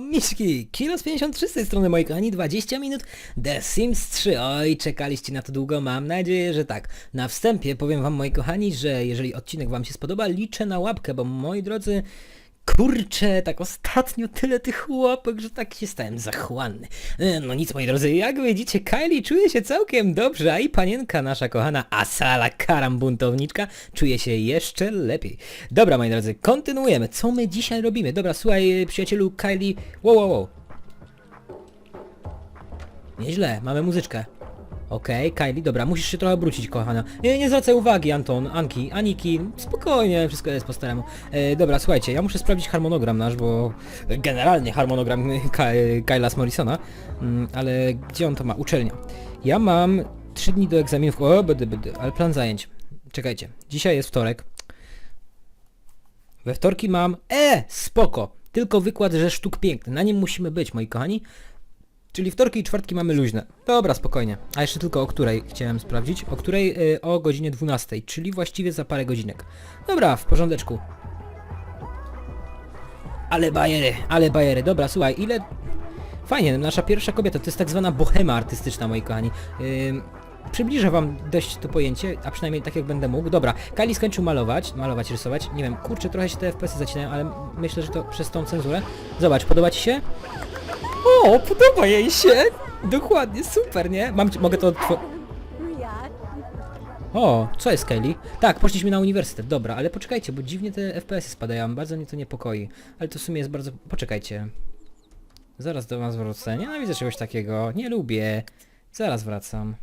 Miszki! Kilo z 53 z tej strony, moi kochani, 20 minut The Sims 3. Oj, czekaliście na to długo, mam nadzieję, że tak. Na wstępie powiem wam, moi kochani, że jeżeli odcinek wam się spodoba, liczę na łapkę, bo moi drodzy, kurczę, tak ostatnio tyle tych łapek, że tak się stałem zachłanny. E, No nic, moi drodzy, jak widzicie, Kylie czuje się całkiem dobrze, a i panienka nasza kochana Asala Karam buntowniczka czuje się jeszcze lepiej. Dobra, moi drodzy, kontynuujemy. Co my dzisiaj robimy? Dobra, słuchaj, przyjacielu Kylie, wow, wow, wow. Nieźle, mamy muzyczkę. Okej, Kylie, dobra, musisz się trochę obrócić, kochana. Nie, nie zwracaj uwagi, Anton, Anki, Aniki, spokojnie, wszystko jest po staremu. E, dobra, słuchajcie, ja muszę sprawdzić harmonogram nasz, bo generalnie harmonogram Kyla Morrisona, mm, ale gdzie on to ma? Uczelnia. Ja mam 3 dni do egzaminów, o, bdy, bdy, ale plan zajęć. Czekajcie, dzisiaj jest wtorek. We wtorki mam, e, spoko, tylko wykład ze sztuk pięknych, na nim musimy być, moi kochani. Czyli wtorki i czwartki mamy luźne. Dobra, spokojnie. A jeszcze tylko o której chciałem sprawdzić. O której y, o godzinie 12, czyli właściwie za parę godzinek. Dobra, w porządeczku. Ale bajery, ale bajery. Dobra, słuchaj, ile... Fajnie, nasza pierwsza kobieta, to jest tak zwana bohema artystyczna, moi kochani. Ym, przybliżę wam dość to pojęcie, a przynajmniej tak jak będę mógł. Dobra, Kali skończył malować, malować, rysować. Nie wiem, kurczę, trochę się te FPS-y zacinają, ale myślę, że to przez tą cenzurę. Zobacz, podoba ci się? O, podoba jej się! Dokładnie, super, nie? Mam, mogę to... O, co jest Kelly? Tak, poszliśmy na uniwersytet, dobra, ale poczekajcie, bo dziwnie te FPS-y spadają, bardzo mnie to niepokoi. Ale to w sumie jest bardzo... Poczekajcie. Zaraz do was wrócę, nienawidzę czegoś takiego, nie lubię. Zaraz wracam.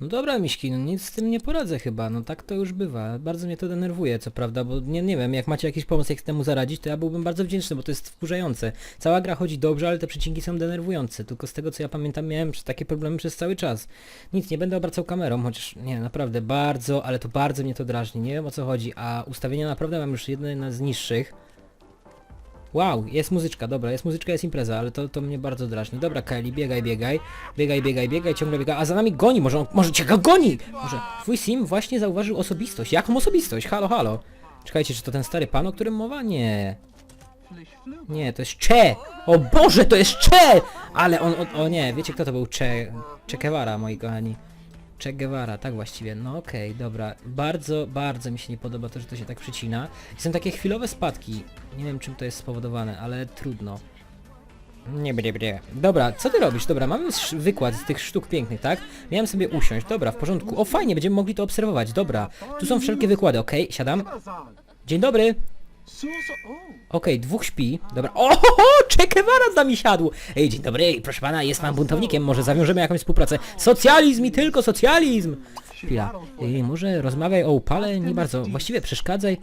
No dobra, Miśki, no nic z tym nie poradzę chyba, no tak to już bywa. Bardzo mnie to denerwuje, co prawda, bo nie, nie wiem, jak macie jakiś pomysł, jak temu zaradzić, to ja byłbym bardzo wdzięczny, bo to jest wkurzające. Cała gra chodzi dobrze, ale te przecinki są denerwujące, tylko z tego co ja pamiętam miałem takie problemy przez cały czas. Nic, nie będę obracał kamerą, chociaż nie, naprawdę bardzo, ale to bardzo mnie to drażni, nie wiem o co chodzi, a ustawienia naprawdę mam już jedne z niższych. Wow, jest muzyczka, dobra, jest muzyczka, jest impreza, ale to, to mnie bardzo drażni. Dobra, Kylie, biegaj, biegaj, biegaj, biegaj, biegaj, ciągle biega, a za nami goni, może on, może cię go goni! Może, twój sim właśnie zauważył osobistość. Jaką osobistość? Halo, halo. Czekajcie, czy to ten stary pan, o którym mowa? Nie. Nie, to jest Che! O Boże, to jest Che! Ale on, o, o nie, wiecie kto to był Che? Che Guevara, moi kochani. Che Guevara, tak właściwie. No okej, dobra. Bardzo, bardzo mi się nie podoba to, że to się tak przycina. Są takie chwilowe spadki. Nie wiem czym to jest spowodowane, ale trudno. Nie brie, brie. Dobra, co ty robisz? Dobra, mamy wykład z tych sztuk pięknych, tak? Miałem sobie usiąść. Dobra, w porządku. O, fajnie, będziemy mogli to obserwować. Dobra, tu są wszelkie wykłady, okej? Siadam. Dzień dobry. Okej, dwóch śpi. Dobra. O, ho, ho, Che Guevara z nami siadł. Ej, dzień dobry, proszę pana, jest pan buntownikiem, może zawiążemy jakąś współpracę. Socjalizm i tylko socjalizm! Chwila. Ej, może rozmawiaj o upale? Nie bardzo. Właściwie przeszkadzaj.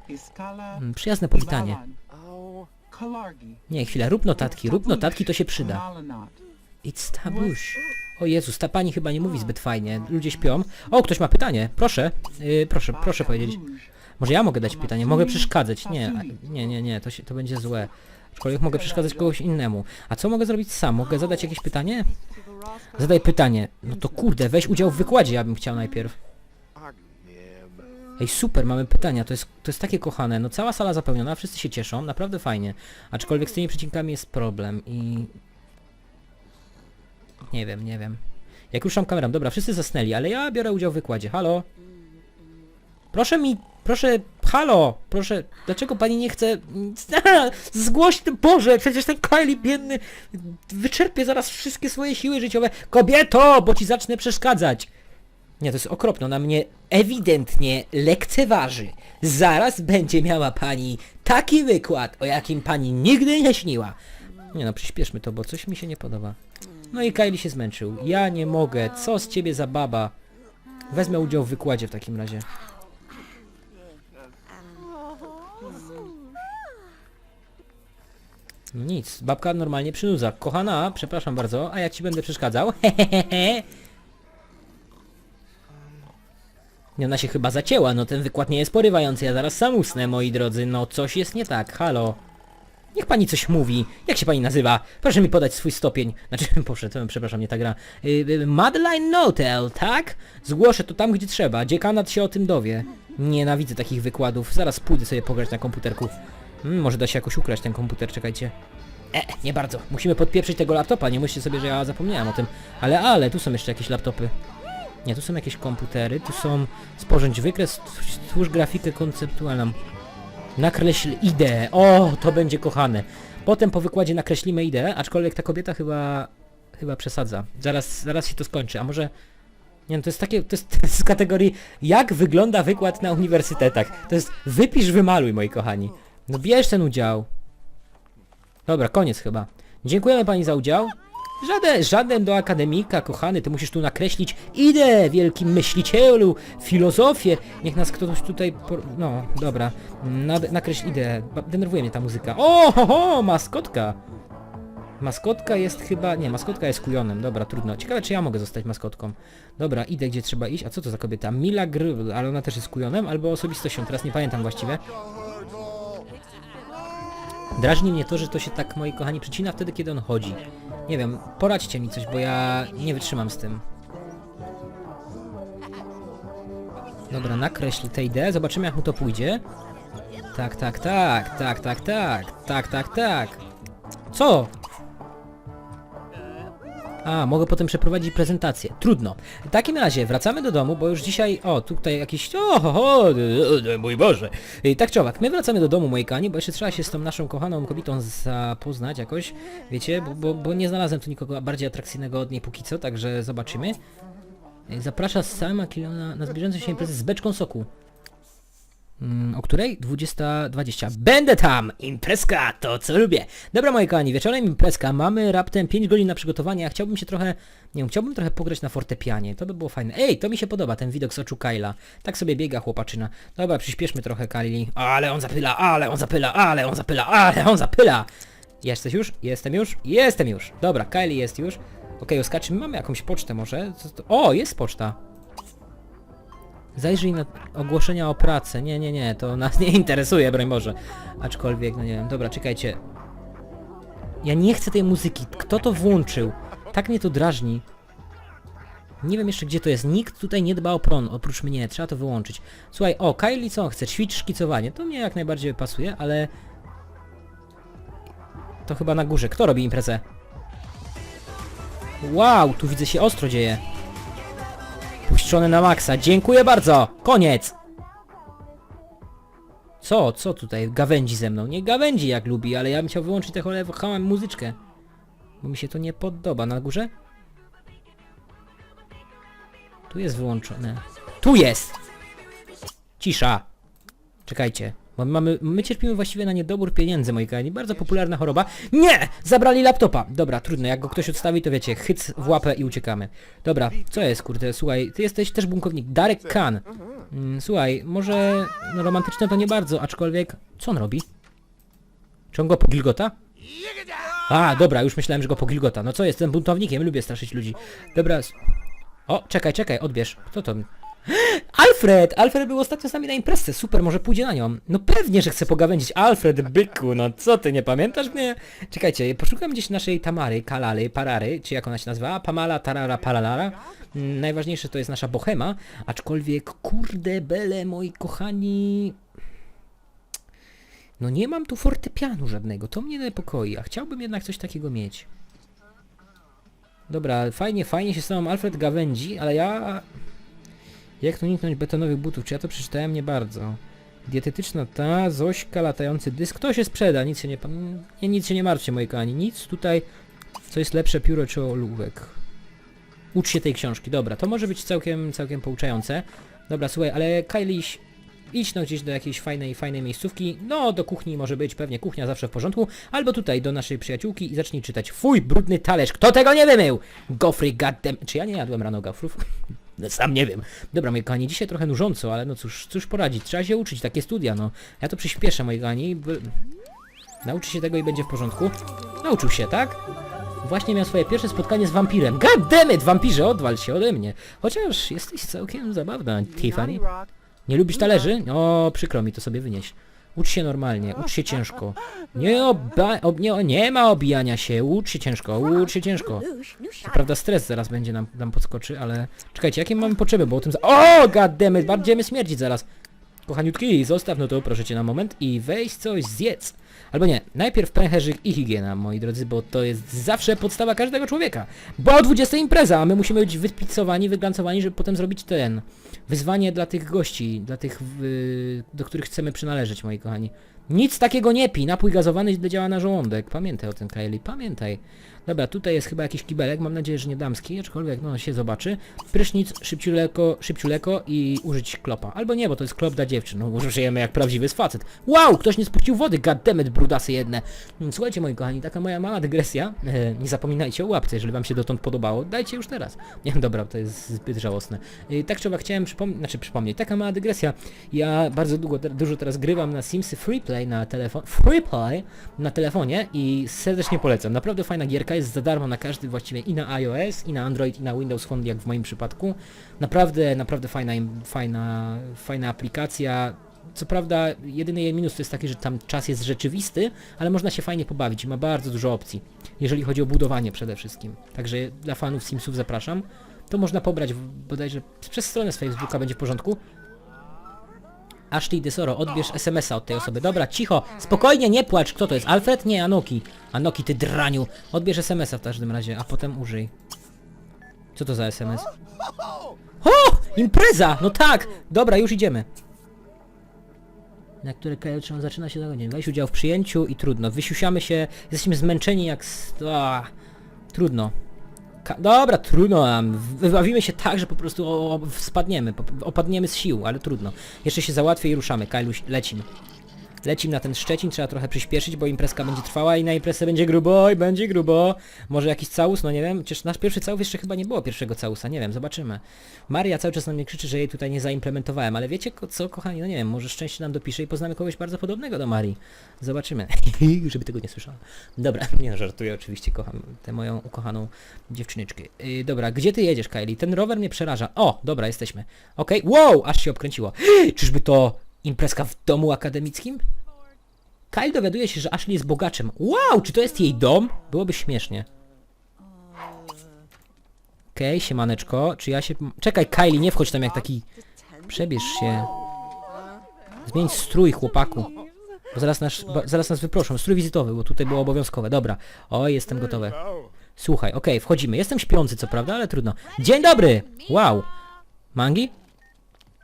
Mm, Przyjazne powitanie. Nie, chwila, rób notatki, rób notatki, to się przyda. It's tabush. O Jezus, ta pani chyba nie mówi zbyt fajnie. Ludzie śpią. O, ktoś ma pytanie. Proszę. Yy, proszę, proszę powiedzieć. Może ja mogę dać pytanie, mogę przeszkadzać. Nie, nie, nie, nie, to, się, to będzie złe. Aczkolwiek mogę przeszkadzać kogoś innemu. A co mogę zrobić sam? Mogę zadać jakieś pytanie? Zadaj pytanie. No to kurde, weź udział w wykładzie, ja bym chciał najpierw. Ej, super, mamy pytania, to jest, to jest takie kochane. No cała sala zapełniona, wszyscy się cieszą, naprawdę fajnie. Aczkolwiek z tymi przecinkami jest problem i... Nie wiem, nie wiem. Jak ruszam kamerą, dobra, wszyscy zasnęli, ale ja biorę udział w wykładzie. Halo? Proszę mi, proszę, halo, proszę, dlaczego pani nie chce... Zgłoś Boże, przecież ten Kylie biedny wyczerpie zaraz wszystkie swoje siły życiowe. Kobieto, bo ci zacznę przeszkadzać. Nie, to jest okropne, ona mnie ewidentnie lekceważy. Zaraz będzie miała pani taki wykład, o jakim pani nigdy nie śniła. Nie no, przyspieszmy to, bo coś mi się nie podoba. No i Kylie się zmęczył. Ja nie mogę, co z ciebie za baba? Wezmę udział w wykładzie w takim razie. No nic, babka normalnie przynudza. Kochana, przepraszam bardzo, a ja ci będę przeszkadzał. Hehehe. Nie, ona się chyba zacięła, no ten wykład nie jest porywający, ja zaraz sam usnę, moi drodzy, no coś jest nie tak, halo. Niech pani coś mówi. Jak się pani nazywa? Proszę mi podać swój stopień. Znaczy, to, przepraszam, nie ta gra. Yy, yy, Madeline Notel, tak? Zgłoszę to tam, gdzie trzeba. Dziekanat się o tym dowie. Nienawidzę takich wykładów. Zaraz pójdę sobie pograć na komputerku. Hmm, może da się jakoś ukraść ten komputer, czekajcie. E, nie bardzo. Musimy podpieprzyć tego laptopa, nie myślcie sobie, że ja zapomniałem o tym. Ale, ale, tu są jeszcze jakieś laptopy. Nie, tu są jakieś komputery, tu są sporządź wykres, stwórz grafikę konceptualną. Nakreśl ideę. O, to będzie kochane. Potem po wykładzie nakreślimy ideę, aczkolwiek ta kobieta chyba chyba przesadza. Zaraz, zaraz się to skończy, a może... Nie no, to jest takie, to jest, to jest z kategorii jak wygląda wykład na uniwersytetach. To jest wypisz, wymaluj, moi kochani. No ten udział. Dobra, koniec chyba. Dziękujemy pani za udział. Żaden, żaden do akademika, kochany, ty musisz tu nakreślić ideę, wielki myślicielu, filozofię. Niech nas ktoś tutaj, por... no, dobra, Nad, nakreśl ideę. Denerwuje mnie ta muzyka. O, ho, ho, maskotka. Maskotka jest chyba... Nie, maskotka jest kujonem. Dobra, trudno. Ciekawe, czy ja mogę zostać maskotką. Dobra, idę, gdzie trzeba iść. A co to za kobieta? Mila. Ale ona też jest kujonem? Albo osobistością. Teraz nie pamiętam właściwie. Drażni mnie to, że to się tak, moi kochani, przycina wtedy, kiedy on chodzi. Nie wiem, poradźcie mi coś, bo ja nie wytrzymam z tym. Dobra, nakreśl tę ideę, zobaczymy jak mu to pójdzie. Tak, tak, tak, tak, tak, tak, tak, tak, tak. Co? A, mogę potem przeprowadzić prezentację. Trudno. W takim razie wracamy do domu, bo już dzisiaj... O, tutaj jakiś... O, ho, ho, mój Boże. I tak czy owak, my wracamy do domu, moi kochani, bo jeszcze trzeba się z tą naszą kochaną kobietą zapoznać jakoś, wiecie, bo, bo, bo nie znalazłem tu nikogo bardziej atrakcyjnego od niej póki co, także zobaczymy. Zaprasza sama Kilona na zbliżającą się imprezę z beczką soku. Mm, o której? 20.20. Będę tam! Imprezka! To co lubię! Dobra moi kochani, wieczorem imprezka. Mamy raptem 5 godzin na przygotowanie. Ja chciałbym się trochę... Nie wiem, chciałbym trochę pograć na fortepianie. To by było fajne. Ej, to mi się podoba, ten widok z oczu Kyla. Tak sobie biega chłopaczyna. Dobra, przyspieszmy trochę Kyli. Ale on zapyla, ale on zapyla, ale on zapyla, ale on zapyla! Jesteś już? Jestem już? Jestem już! Dobra, Kylie jest już. Okej, okay, Oskar, czy my mamy jakąś pocztę może? O, jest poczta! Zajrzyj na ogłoszenia o pracę. Nie, nie, nie, to nas nie interesuje, broń Boże. Aczkolwiek, no nie wiem, dobra, czekajcie. Ja nie chcę tej muzyki. Kto to włączył? Tak mnie to drażni. Nie wiem jeszcze gdzie to jest. Nikt tutaj nie dba o pron, oprócz mnie. Trzeba to wyłączyć. Słuchaj, o, Kylie co on chce? Ćwicz szkicowanie. To mnie jak najbardziej pasuje, ale... To chyba na górze. Kto robi imprezę? Wow, tu widzę się ostro dzieje. Puszczone na maksa. Dziękuję bardzo. Koniec. Co? Co tutaj? Gawędzi ze mną. Nie gawędzi jak lubi, ale ja bym chciał wyłączyć tę cholerę muzyczkę. Bo mi się to nie podoba. Na górze? Tu jest wyłączone. Tu jest! Cisza. Czekajcie. Mamy, my cierpimy właściwie na niedobór pieniędzy, moi kochani. Bardzo popularna choroba. Nie! Zabrali laptopa! Dobra, trudno. Jak go ktoś odstawi, to wiecie, hyc w łapę i uciekamy. Dobra, co jest, kurde? Słuchaj, ty jesteś też bunkownik. Darek Khan. Mm, słuchaj, może no, romantyczne to nie bardzo, aczkolwiek... Co on robi? Czy on go pogilgota? A, dobra, już myślałem, że go pogilgota. No co, jestem buntownikiem, lubię straszyć ludzi. Dobra... O, czekaj, czekaj, odbierz. Kto to? Alfred! Alfred był ostatnio z nami na imprezce, super, może pójdzie na nią. No pewnie, że chcę pogawędzić. Alfred, byku, no co ty, nie pamiętasz mnie? Czekajcie, poszukam gdzieś naszej Tamary, Kalary, Parary, czy jak ona się nazywa? Pamala, Tarara, Palalara. Mm, Najważniejsze to jest nasza bohema, aczkolwiek, kurde bele, moi kochani... No nie mam tu fortepianu żadnego, to mnie niepokoi, a chciałbym jednak coś takiego mieć. Dobra, fajnie, fajnie się z tobą Alfred gawędzi, ale ja... Jak uniknąć betonowych butów? Czy ja to przeczytałem? Nie bardzo. Dietetyczna ta, Zośka, latający dysk. To się sprzeda, nic się nie... Nie, nic się nie martwcie, moi kochani. Nic tutaj, co jest lepsze, pióro czy ołówek. Ucz się tej książki. Dobra, to może być całkiem, całkiem pouczające. Dobra, słuchaj, ale Kyliś, idź no gdzieś do jakiejś fajnej, fajnej miejscówki. No, do kuchni może być, pewnie kuchnia zawsze w porządku. Albo tutaj, do naszej przyjaciółki i zacznij czytać. Fuj, brudny talerz, kto tego nie wymył? Gofry, goddamn... Czy ja nie jadłem rano gofrów? No, sam nie wiem. Dobra, moi kochani, dzisiaj trochę nużąco, ale no cóż, cóż poradzić, trzeba się uczyć, takie studia, no. Ja to przyspieszę, moi kochani. By... Nauczy się tego i będzie w porządku. Nauczył się, tak? Właśnie miał swoje pierwsze spotkanie z wampirem. God damn it, wampirze, odwal się ode mnie. Chociaż jesteś całkiem zabawna, Tiffany. Nie lubisz talerzy? O, przykro mi, to sobie wynieś. Ucz się normalnie, ucz się ciężko. Nie, oba, ob, nie, nie ma obijania się, ucz się ciężko, ucz się ciężko. Co prawda stres zaraz będzie nam, nam podskoczy, ale... Czekajcie, jakie mamy potrzeby, bo o tym... za- O, goddammit, będziemy śmierdzić zaraz. Kochaniutki, zostaw no to proszę cię na moment i weź coś zjedz. Albo nie, najpierw pęcherzyk i higiena, moi drodzy, bo to jest zawsze podstawa każdego człowieka. Bo o 20 impreza, a my musimy być wypicowani, wyglancowani, żeby potem zrobić ten wyzwanie dla tych gości, dla tych, y, do których chcemy przynależeć, moi kochani. Nic takiego nie pij, napój gazowany źle działa na żołądek. Pamiętaj o tym, Kylie, pamiętaj. Dobra, tutaj jest chyba jakiś kibelek, mam nadzieję, że nie damski, aczkolwiek no się zobaczy. Prysznic, szybciuleko, szybciuleko i użyć klopa. Albo nie, bo to jest klop dla dziewczyn, no użyjemy jak prawdziwy facet. Wow, ktoś nie spuścił wody, goddammit, brudasy jedne. Słuchajcie moi kochani, taka moja mała dygresja, e, nie zapominajcie o łapce, jeżeli wam się dotąd podobało, dajcie już teraz. Nie, dobra, to jest zbyt żałosne. E, tak owak chciałem przypomnieć, znaczy przypomnieć, taka mała dygresja, ja bardzo długo, te- dużo teraz grywam na Simsy Freeplay na telefon, Freeplay na telefonie i serdecznie polecam, naprawdę fajna gierka, jest za darmo na każdy właściwie i na iOS, i na Android, i na Windows Phone, jak w moim przypadku. Naprawdę, naprawdę fajna, fajna, fajna aplikacja. Co prawda, jedyny jej minus to jest taki, że tam czas jest rzeczywisty, ale można się fajnie pobawić ma bardzo dużo opcji, jeżeli chodzi o budowanie przede wszystkim. Także dla fanów Simsów zapraszam. To można pobrać bodajże przez stronę z Facebooka będzie w porządku. Ashley Desoro, odbierz SMS-a od tej osoby. Dobra, cicho, spokojnie, nie płacz. Kto to jest? Alfred? Nie, Anoki. Anoki, ty draniu. Odbierz SMS-a w każdym razie, a potem użyj. Co to za SMS? O! Impreza! No tak! Dobra, już idziemy. Na które trzeba zaczyna się za. Weź udział w przyjęciu i trudno. Wysiusiamy się, jesteśmy zmęczeni jak... s- A, trudno. Ka dobra, trudno nam. Wybawimy się tak, że po prostu spadniemy, opadniemy z sił, ale trudno. Jeszcze się załatwię i ruszamy. Kajluś, lecimy. Lecimy na ten Szczecin, trzeba trochę przyspieszyć, bo imprezka będzie trwała i na imprezę będzie grubo i będzie grubo. Może jakiś całus, no nie wiem. Przecież nasz pierwszy całus jeszcze chyba nie było pierwszego całusa, nie wiem, zobaczymy. Maria cały czas na mnie krzyczy, że jej tutaj nie zaimplementowałem, ale wiecie co, kochani, no nie wiem, może szczęście nam dopisze i poznamy kogoś bardzo podobnego do Marii. Zobaczymy. Żeby tego nie słyszała. Dobra, nie no, żartuję, oczywiście kocham tę moją ukochaną dziewczyneczkę. Yy, dobra, gdzie ty jedziesz, Kylie? Ten rower mnie przeraża. O, dobra, jesteśmy. Okej, wow, aż się obkręciło. Czyżby to imprezka w domu akademickim? Kyle dowiaduje się, że Ashley jest bogaczem. Wow, czy to jest jej dom? Byłoby śmiesznie. Okej, siemaneczko. Czy ja się... Czekaj, Kylie, nie wchodź tam jak taki... Przebierz się. Zmień strój, chłopaku. Bo zaraz nas, bo zaraz nas wyproszą. Strój wizytowy, bo tutaj było obowiązkowe. Dobra. O, jestem gotowy. Słuchaj, okej, wchodzimy. Jestem śpiący, co prawda, ale trudno. Dzień dobry! Wow. Mangi?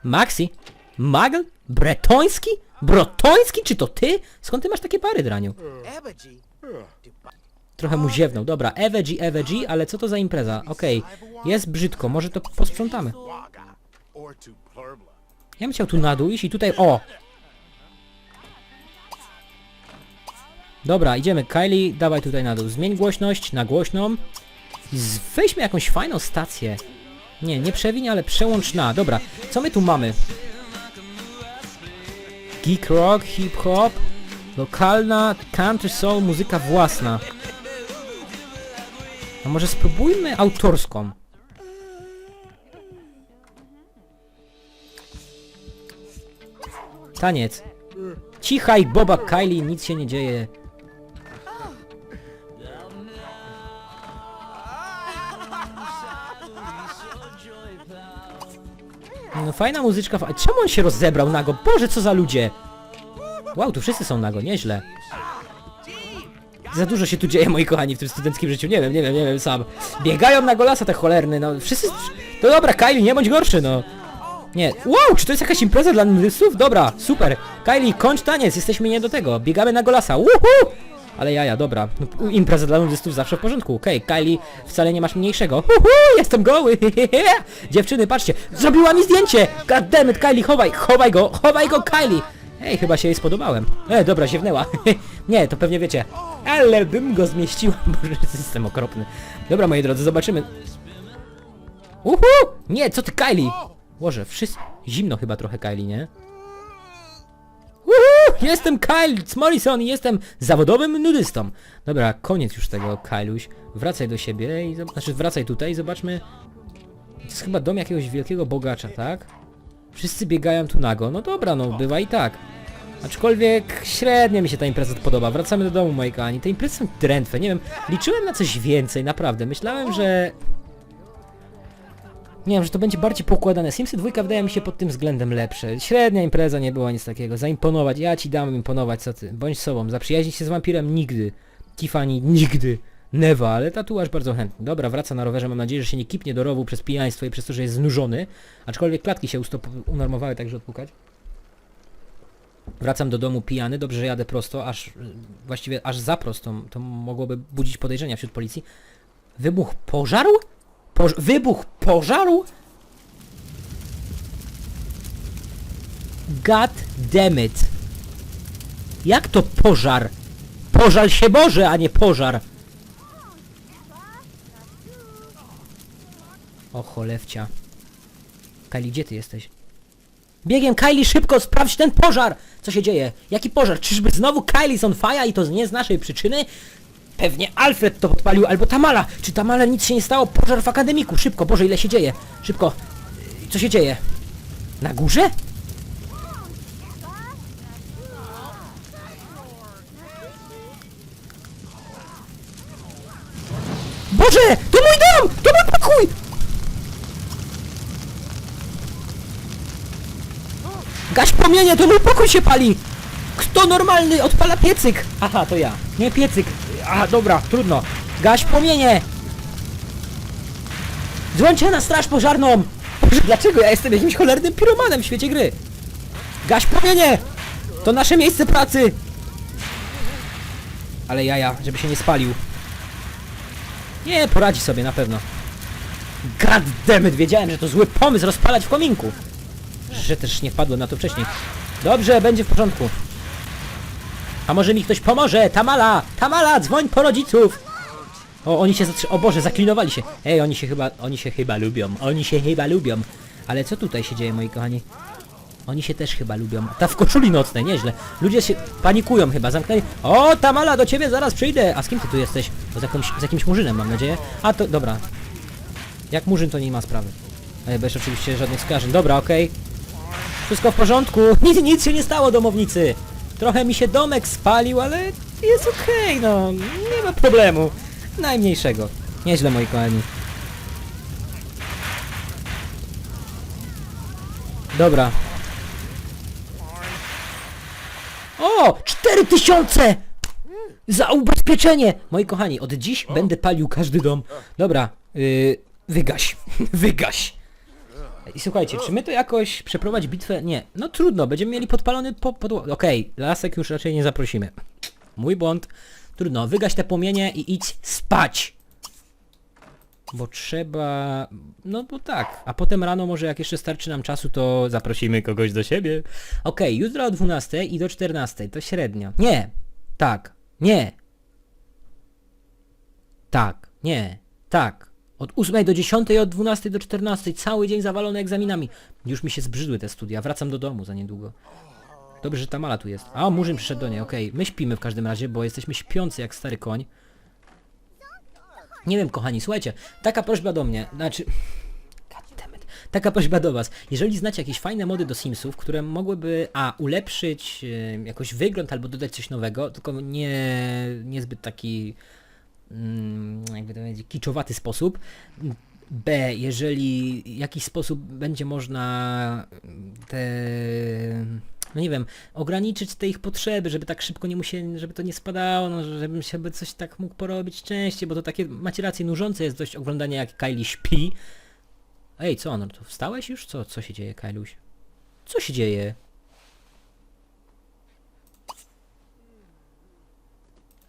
Maxi? Magl? Bretoński? Brotoński? Czy to ty? Skąd ty masz takie pary, Draniu? Trochę mu ziewnął. Dobra, Evegi, Evegi, ale co to za impreza? Okej, jest brzydko, może to posprzątamy. Ja bym chciał tu na dół iść i tutaj... O! Dobra, idziemy. Kylie, dawaj tutaj na dół. Zmień głośność na głośną. I weźmy jakąś fajną stację. Nie, nie przewiń, ale przełącz na. Dobra, co my tu mamy? Geek rock, hip hop, lokalna, country soul, muzyka własna. A może spróbujmy autorską? Taniec. Cichaj, Boba, Kylie, nic się nie dzieje. No fajna muzyczka, fa- czemu on się rozebrał nago? Boże, co za ludzie! Wow, tu wszyscy są nago, nieźle. Za dużo się tu dzieje, moi kochani, w tym studenckim życiu. Nie wiem, nie wiem, nie wiem, sam. Biegają na golasa te cholerny, no. Wszyscy... To dobra, Kylie, nie bądź gorszy, no. Nie. Wow, czy to jest jakaś impreza dla nudystów? Dobra, super. Kylie, kończ taniec, jesteśmy nie do tego. Biegamy na golasa. Uhu! Ale jaja, dobra. Impreza dla nudystów zawsze w porządku. Okej, Kylie, wcale nie masz mniejszego. Uhu, jestem goły. Dziewczyny, patrzcie. Zrobiła mi zdjęcie. Goddammit, Kylie, chowaj, chowaj go, chowaj go, Kylie. Ej, chyba się jej spodobałem. E, dobra, ziewnęła. nie, to pewnie wiecie. Ale bym go zmieściła. Boże, system okropny. Dobra, moi drodzy, zobaczymy. Uhu! Nie, co ty, Kylie? Boże, wszyscy... Zimno chyba trochę, Kylie, nie? Jestem Kyle Morrison i jestem zawodowym nudystą. Dobra, koniec już tego, Kyluś. Wracaj do siebie i... Znaczy, wracaj tutaj i zobaczmy... To jest chyba dom jakiegoś wielkiego bogacza, tak? Wszyscy biegają tu nago. No dobra, no, bywa i tak. Aczkolwiek średnio mi się ta impreza podoba. Wracamy do domu, moi kochani. Te imprezy są drętwe. Nie wiem, liczyłem na coś więcej, naprawdę. Myślałem, że Nie wiem, że to będzie bardziej poukładane. Simsy 2 wydaje mi się pod tym względem lepsze. Średnia impreza nie była nic takiego. Zaimponować, ja ci dam imponować, co ty. Bądź sobą. Zaprzyjaźnić się z wampirem nigdy. Tiffany nigdy. Newa, ale tatuaż bardzo chętny. Dobra, wraca na rowerze, mam nadzieję, że się nie kipnie do rowu przez pijaństwo i przez to, że jest znużony. Aczkolwiek klatki się unormowały, także odpukać. Wracam do domu pijany, dobrze, że jadę prosto, aż właściwie aż za prosto, to mogłoby budzić podejrzenia wśród policji. Wybuch pożaru? Poż wybuch pożaru? God damn it. Jak to pożar? Pożal się Boże, a nie pożar. O cholewcia. Kali, gdzie ty jesteś? Biegiem, Kylie, szybko, sprawdź ten pożar! Co się dzieje? Jaki pożar? Czyżby znowu Kylie's on fire i to nie z naszej przyczyny? Pewnie Alfred to podpalił, albo Tamala! Czy Tamala nic się nie stało? Pożar w akademiku! Szybko, Boże, ile się dzieje? Szybko! Co się dzieje? Na górze? Boże! To mój dom! To mój pokój! Gaś płomienie, to mój pokój się pali! Kto normalny odpala piecyk? Aha, to ja. Nie piecyk. Aha, dobra, trudno. Gaś płomienie! Dzwońcie na straż pożarną! Boże, dlaczego ja jestem jakimś cholernym piromanem w świecie gry? Gaś płomienie! To nasze miejsce pracy! Ale jaja, żeby się nie spalił. Nie, poradzi sobie na pewno. God wiedziałem, że to zły pomysł rozpalać w kominku. Że też nie wpadłem na to wcześniej. Dobrze, będzie w porządku. A może mi ktoś pomoże? Tamala! Tamala, dzwoń po rodziców! O, oni się zatrzy... O Boże, zaklinowali się. Ej, oni się chyba... Oni się chyba lubią. Oni się chyba lubią. Ale co tutaj się dzieje, moi kochani? Oni się też chyba lubią. Ta w koszuli nocnej, nieźle. Ludzie się panikują chyba, zamknęli. O, Tamala, do ciebie zaraz przyjdę. A z kim ty tu jesteś? Z, jakimś, z jakimś murzynem, mam nadzieję. A to, dobra. Jak murzyn, to nie ma sprawy. Ale bez oczywiście żadnych skarżeń. Dobra, okej. Wszystko w porządku. Nic, nic się nie stało, domownicy. Trochę mi się domek spalił, ale jest okej, no. Nie ma problemu. Najmniejszego. Nieźle, moi kochani. Dobra. O! 4000! Za ubezpieczenie! Moi kochani, od dziś będę palił każdy dom. Dobra, yy, wygaś. wygaś. I słuchajcie, czy my to jakoś przeprowadź bitwę? Nie. No trudno, będziemy mieli podpalony po. Okej, lasek już raczej nie zaprosimy. Mój błąd. Trudno, wygaś te płomienie i idź spać. Bo trzeba... No bo tak. A potem rano może jak jeszcze starczy nam czasu, to zaprosimy kogoś do siebie. Okej, jutro o 12 i do 14. To średnio. Nie. Tak. Nie. Tak. Nie. Tak. Od 8 do 10 i od 12 do 14. Cały dzień zawalony egzaminami. Już mi się zbrzydły te studia. Wracam do domu za niedługo. Dobrze, że Tamala tu jest. A, Murzyn przyszedł do niej, okej. My śpimy w każdym razie, bo jesteśmy śpiący jak stary koń. Nie wiem, kochani, słuchajcie, taka prośba do mnie, znaczy... Taka prośba do was. Jeżeli znacie jakieś fajne mody do Simsów, które mogłyby a ulepszyć e, jakoś wygląd albo dodać coś nowego, tylko nie niezbyt taki jakby to powiedzieć, kiczowaty sposób. B, jeżeli w jakiś sposób będzie można te, no nie wiem, ograniczyć te ich potrzeby, żeby tak szybko nie musieli, żeby to nie spadało, no, żebym się by coś tak mógł porobić częściej, bo to takie, macie rację, nużące jest dość oglądanie jak Kylie śpi. Ej, co, no to wstałeś już? Co, co się dzieje, Kailuś? Co się dzieje?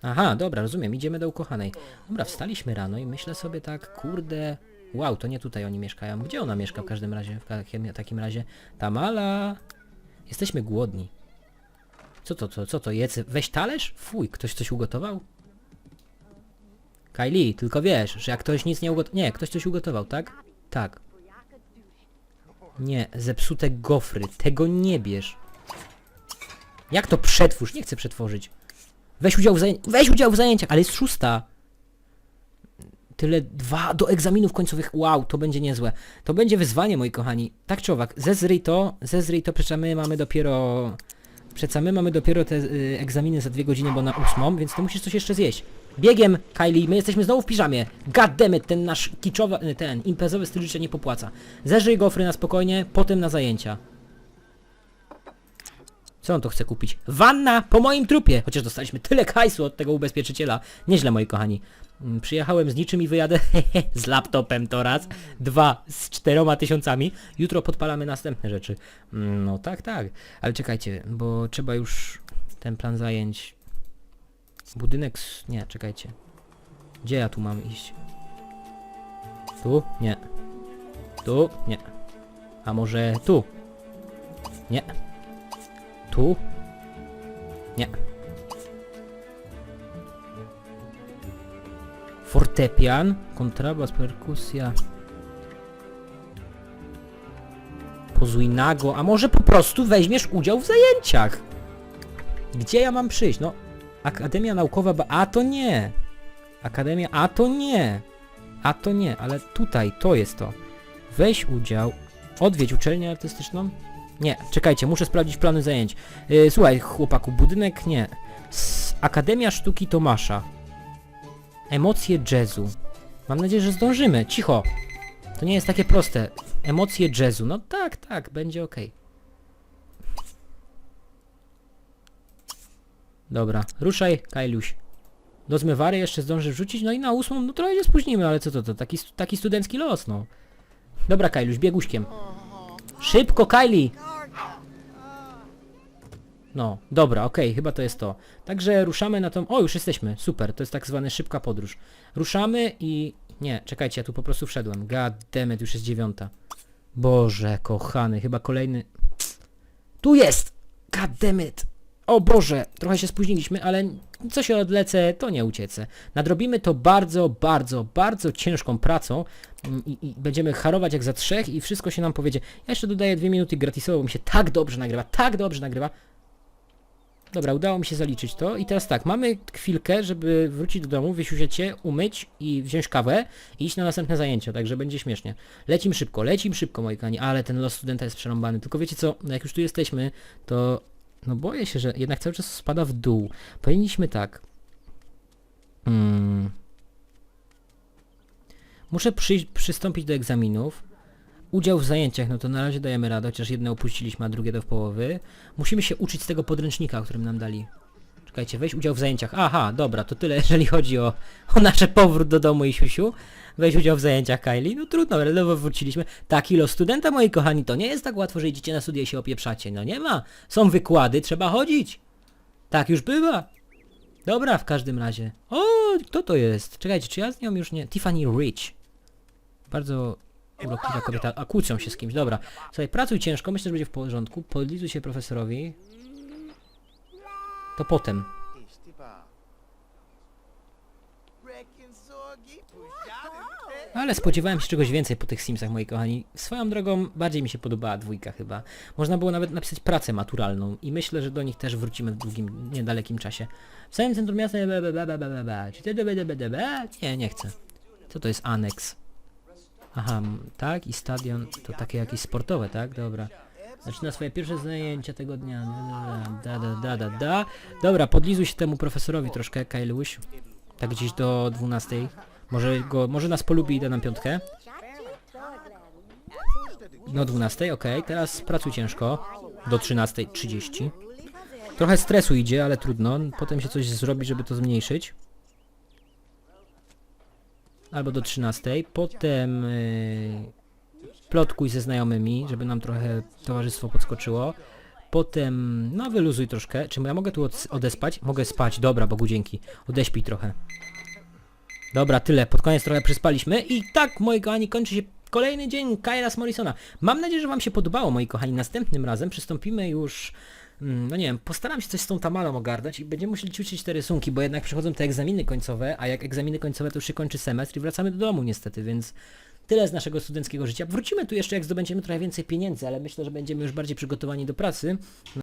Aha, dobra, rozumiem, idziemy do ukochanej. Dobra, wstaliśmy rano i myślę sobie tak, kurde... Wow, to nie tutaj oni mieszkają. Gdzie ona mieszka w każdym razie? W takim, razie? Tamala! Jesteśmy głodni. Co to, co, co to, jedz? Weź talerz? Fuj, ktoś coś ugotował? Kylie, tylko wiesz, że jak ktoś nic nie ugotował... Nie, ktoś coś ugotował, tak? Tak. Nie, zepsute gofry. Tego nie bierz. Jak to przetwórz? Nie chcę przetworzyć. Weź udział w, zaję... Weź udział w zajęciach, ale jest szósta. Tyle dwa do egzaminów końcowych. Wow, to będzie niezłe. To będzie wyzwanie, moi kochani. Tak czy owak, zezryj to, zezryj to, przecież my mamy dopiero Przeca my mamy dopiero te y, egzaminy za dwie godziny, bo na ósmą, więc ty musisz coś jeszcze zjeść. Biegiem, Kylie, my jesteśmy znowu w piżamie. God damn it, ten nasz kiczowy, ten imprezowy styl życia nie popłaca. Zeżyj gofry na spokojnie, potem na zajęcia. Co on to chce kupić? Wanna po moim trupie! Chociaż dostaliśmy tyle hajsu od tego ubezpieczyciela. Nieźle, moi kochani. Mm, Przyjechałem z niczym i wyjadę z laptopem to raz. Dwa, z czteroma tysiącami. Jutro podpalamy następne rzeczy. Mm, No tak, tak. Ale czekajcie, bo trzeba już ten plan zająć. Budynek... s- Nie, czekajcie. Gdzie ja tu mam iść? Tu? Nie. Tu? Nie. A może tu? Nie. Tu? Nie. Fortepian, kontrabas, perkusja. Pozuj nago, a może po prostu weźmiesz udział w zajęciach? Gdzie ja mam przyjść? No, Akademia Naukowa, ba- a to nie. Akademia, a to nie. A to nie, ale tutaj, to jest to. Weź udział, odwiedź uczelnię artystyczną. Nie, czekajcie, muszę sprawdzić plany zajęć. Yy, słuchaj, chłopaku, budynek nie. S Akademia Sztuki Tomasza. Emocje jazzu. Mam nadzieję, że zdążymy. Cicho. To nie jest takie proste. Emocje jazzu. No tak, tak, będzie ok. Dobra, ruszaj, Kajluś. Do zmywary jeszcze zdążysz wrzucić, no i na ósmą, no trochę się spóźnimy, ale co to, to taki, taki studencki los, no. Dobra, Kajluś, bieguśkiem. Szybko, Kajli! No, dobra, okej, chyba to jest to. Także ruszamy na tą... O, już jesteśmy, super, to jest tak zwany szybka podróż. Ruszamy i... Nie, czekajcie, ja tu po prostu wszedłem. God już jest dziewiąta. Boże, kochany, chyba kolejny... Tu jest! God! O Boże, trochę się spóźniliśmy, ale co się odlecę, to nie uciecę. Nadrobimy to bardzo, bardzo, bardzo ciężką pracą mm, i, i będziemy harować jak za trzech i wszystko się nam powiedzie. Ja jeszcze dodaję dwie minuty gratisowo, bo mi się tak dobrze nagrywa, tak dobrze nagrywa. Dobra, udało mi się zaliczyć to i teraz tak, mamy chwilkę, żeby wrócić do domu, wysiusieć się, umyć i wziąć kawę i iść na następne zajęcia, także będzie śmiesznie. Lecim szybko, lecim szybko moi kochani, ale ten los studenta jest przerąbany, tylko wiecie co, no jak już tu jesteśmy, to no boję się, że jednak cały czas spada w dół. Powinniśmy tak. Mm. Muszę przyjść, przystąpić do egzaminów. Udział w zajęciach, no to na razie dajemy radę, chociaż jedne opuściliśmy, a drugie do połowy. Musimy się uczyć z tego podręcznika, którym nam dali. Czekajcie, weź udział w zajęciach. Aha, dobra, to tyle, jeżeli chodzi o, o nasz powrót do domu i siusiu. Weź udział w zajęciach, Kylie. No trudno, ledwo wróciliśmy. Taki los studenta, moi kochani, to nie jest tak łatwo, że idziecie na studia i się opieprzacie. No nie ma. Są wykłady, trzeba chodzić. Tak już bywa. Dobra, w każdym razie. O, kto to jest? Czekajcie, czy ja z nią już nie... Tiffany Rich. Bardzo urokliwa kobieta. A kłócą się z kimś, dobra. Słuchaj, pracuj ciężko, myślę, że będzie w porządku. Podlizuj się profesorowi. To potem. Ale spodziewałem się czegoś więcej po tych Simsach, moi kochani. Swoją drogą bardziej mi się podobała dwójka chyba. Można było nawet napisać pracę maturalną i myślę, że do nich też wrócimy w długim, niedalekim czasie. W samym centrum miasta... Czy? Nie, nie chcę. Co to jest aneks? Aha, tak? I stadion to takie jakieś sportowe, tak? Dobra. Zaczyna swoje pierwsze zajęcia tego dnia. Da, da, da, da, da. Dobra, podlizuj się temu profesorowi troszkę, Kailuś. Tak gdzieś do 12. Może go, może nas polubi i da nam piątkę. Do 12, okej. Teraz pracuj ciężko. Do 13.30. Trochę stresu idzie, ale trudno. Potem się coś zrobi, żeby to zmniejszyć. Albo do 13. Potem yy, plotkuj ze znajomymi, żeby nam trochę towarzystwo podskoczyło. Potem, no wyluzuj troszkę. Czy ja mogę tu od, odespać? Mogę spać, dobra, Bogu dzięki. Odeśpij trochę. Dobra, tyle. Pod koniec trochę przyspaliśmy. I tak, moi kochani, kończy się kolejny dzień Kylas Morrisona. Mam nadzieję, że Wam się podobało, moi kochani. Następnym razem przystąpimy już... mm, No nie wiem, postaram się coś z tą tamalą ogarnąć i będziemy musieli ćwiczyć te rysunki, bo jednak przychodzą te egzaminy końcowe, a jak egzaminy końcowe to już się kończy semestr i wracamy do domu niestety, więc tyle z naszego studenckiego życia. Wrócimy tu jeszcze jak zdobędziemy trochę więcej pieniędzy, ale myślę, że będziemy już bardziej przygotowani do pracy.